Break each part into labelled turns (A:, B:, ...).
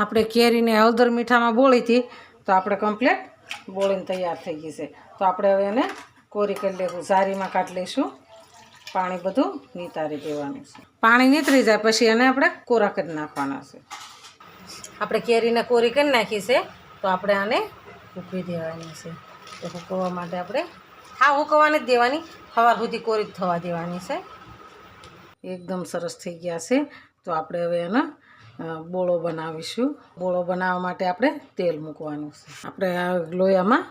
A: આપણે કેરીને હળદર મીઠામાં બોળી હતી, તો આપણે કમ્પ્લેટ બોળીને તૈયાર થઈ ગઈ છે. તો આપણે હવે એને કોરી કરી લઈશું સારીમાં કાઢી લઈશું પાણી બધું નિતારી દેવાનું છે. પાણી નીતરી જાય પછી એને આપણે કોરા કરી નાખવાના છે. આપણે કેરીને કોરી કરી નાખી છે, તો આપણે આને ઉકળી દેવાની છે. તો હુકવવા માટે આપણે, હા હુકવવાની જ દેવાની. સવાર સુધી કોરી જ થવા દેવાની છે. એકદમ સરસ થઈ ગયા છે. તો આપણે હવે એનો બોળો બનાવીશું. બોળો બનાવવા માટે આપણે તેલ મૂકવાનું છે. આપણે આ લોયામાં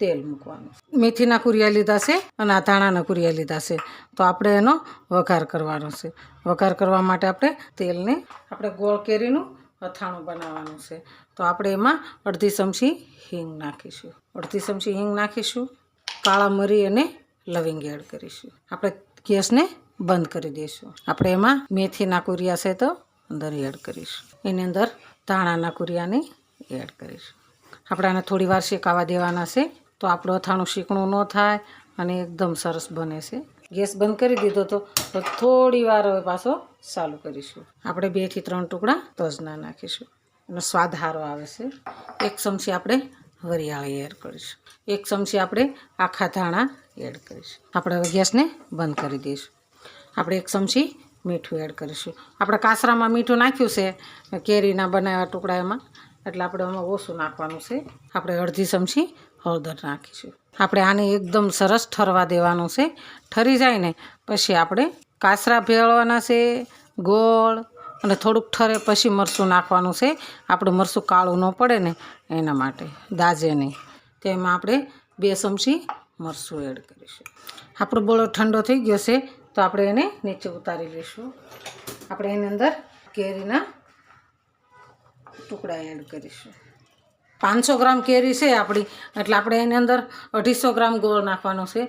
A: તેલ મૂકવાનું મેથીના કુરિયા લીધા છે અને આ ધાણાના કુરિયા લીધા છે. તો આપણે એનો વઘાર કરવાનો છે. વઘાર કરવા માટે આપણે તેલને આપણે ગોળ કેરીનું અથાણું બનાવવાનું છે. તો આપણે એમાં અડધી ચમચી હિંગ નાખીશું. અડધી ચમચી હિંગ નાખીશું. કાળા મરી અને લવિંગ એડ કરીશું. આપણે ગેસને બંધ કરી દઈશું. આપણે એમાં મેથીના કુરિયા છે તો અંદર એડ કરીશું. એની અંદર ધાણાના કુરિયાને એડ કરીશ. આપણે આને થોડી વાર શેકાવા દેવાના છે, તો આપણું અથાણું શીકણું ન થાય અને એકદમ સરસ બને છે. ગેસ બંધ કરી દીધો તો તો થોડી વાર હવે પાછો ચાલુ કરીશું. આપણે બેથી ત્રણ ટુકડા તજના નાખીશું. એનો સ્વાદ સારો આવે છે. એક ચમચી આપણે વરિયાળી એડ કરીશું. એક ચમચી આપણે આખા ધાણા એડ કરીશું. આપણે હવે ગેસને બંધ કરી દઈશું. આપણે એક ચમચી મીઠું એડ કરીશું. આપણે કાસરામાં મીઠું નાખ્યું છે, કેરીના બનાવ્યા ટુકડા એમાં. એટલે આપણે એમાં ઓછું નાખવાનું છે. આપણે અડધી ચમચી હળદર નાખીશું. આપણે આને એકદમ સરસ ઠરવા દેવાનું છે. ઠરી જાય ને, પછી આપણે કાસરા ભેળવાના છે, ગોળ અને થોડુંક ઠરે પછી મરચું નાખવાનું છે. આપણું મરચું કાળું ન પડે ને, એના માટે દાજે નહીં. તેમાં આપણે બે ચમચી મરચું એડ કરીશું. આપણો બોળો ઠંડો થઈ ગયો છે. તો આપણે એને નીચે ઉતારી લઈશું. આપણે એની અંદર કેરીના ટુકડા એડ કરીશું. પાંચસો ગ્રામ કેરી છે આપણી. એટલે આપણે એની અંદર અઢીસો ગ્રામ ગોળ નાખવાનો છે.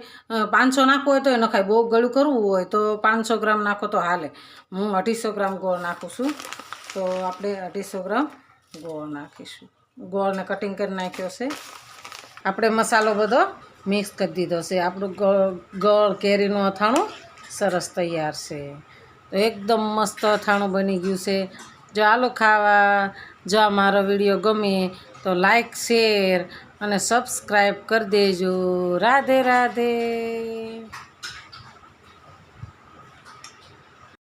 A: પાંચસો નાખવો હોય તો એ નખાય. બહુ ગળું કરવું હોય તો પાંચસો ગ્રામ નાખો તો હાલે. હું અઢીસો ગ્રામ ગોળ નાખું છું. તો આપણે અઢીસો ગ્રામ ગોળ નાખીશું. ગોળને કટિંગ કરી નાખ્યો છે. આપણે મસાલો બધો મિક્સ કરી દીધો છે. આપણું ગળ ગળ કેરીનું અથાણું સરસ તૈયાર છે. તો એકદમ મસ્ત અથાણું બની ગયું છે. જો આલો ખાવા, જો આ મારો વીડિયો ગમે તો લાઈક, શેર અને સબસ્ક્રાઈબ કરી દેજો. રાધે રાધે.